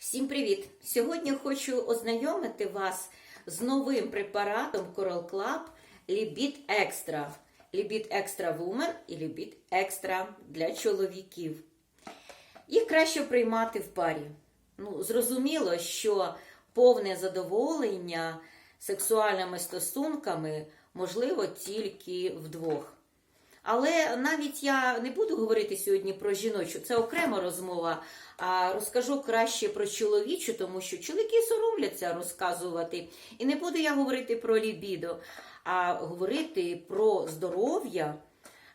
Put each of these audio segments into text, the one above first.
Всім привіт! Сьогодні хочу ознайомити вас з новим препаратом Coral Club Libid Extra. Libid Extra Woman і Libid Extra для чоловіків. Їх краще приймати в парі. Ну, зрозуміло, що повне задоволення сексуальними стосунками можливо тільки вдвох. Але навіть я не буду говорити сьогодні про жіночу, це окрема розмова. А розкажу краще про чоловічу, тому що чоловіки соромляться розказувати. І не буду я говорити про лібідо, а говорити про здоров'я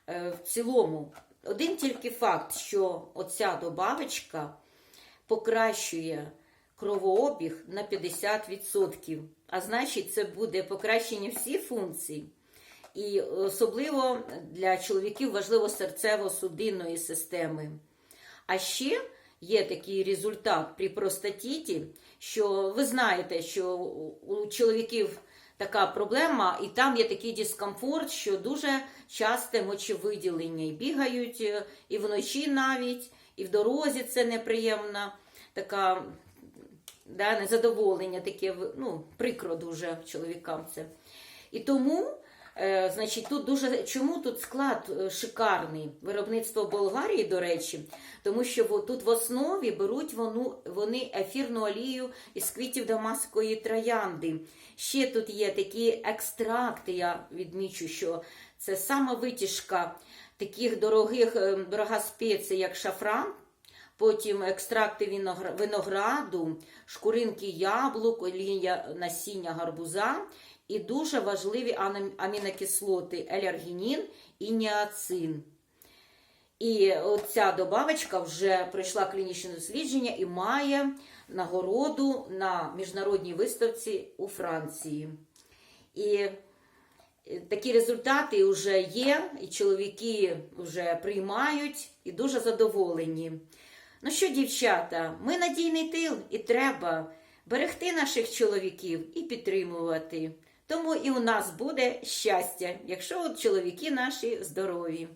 е, в цілому. Один тільки факт, що оця добавочка покращує кровообіг на 50%. А значить, це буде покращення всіх функцій. І особливо для чоловіків важливо серцево-судинної системи. А ще є такий результат при простатіті, що ви знаєте, що у чоловіків така проблема, і там є такий дискомфорт, що дуже часте мочевиділення. І бігають е, і вночі навіть, і в дорозі це неприємна така да, незадоволення, таке ну, прикро дуже чоловікам це. І тому. Е, Значить, тут дуже чому тут склад е, шикарний виробництво Болгарії, до речі, тому що тут в основі беруть вону, вони ефірну олію із квітів дамаської троянди. Ще тут є такі екстракти. Я відмічу, що це сама витяжка таких дорогих е, дорога спеція, як шафран. Потім екстракти винограду, шкуринки яблук, олія насіння гарбуза і дуже важливі амінокислоти елергінін і ніацин. І оця добавочка вже пройшла клінічне дослідження і має нагороду на міжнародній виставці у Франції. І е, такі результати вже є, і чоловіки вже приймають і дуже задоволені. Ну що, дівчата, ми надійний тил і треба берегти наших чоловіків і підтримувати. Тому і у нас буде щастя, якщо от чоловіки наші здорові.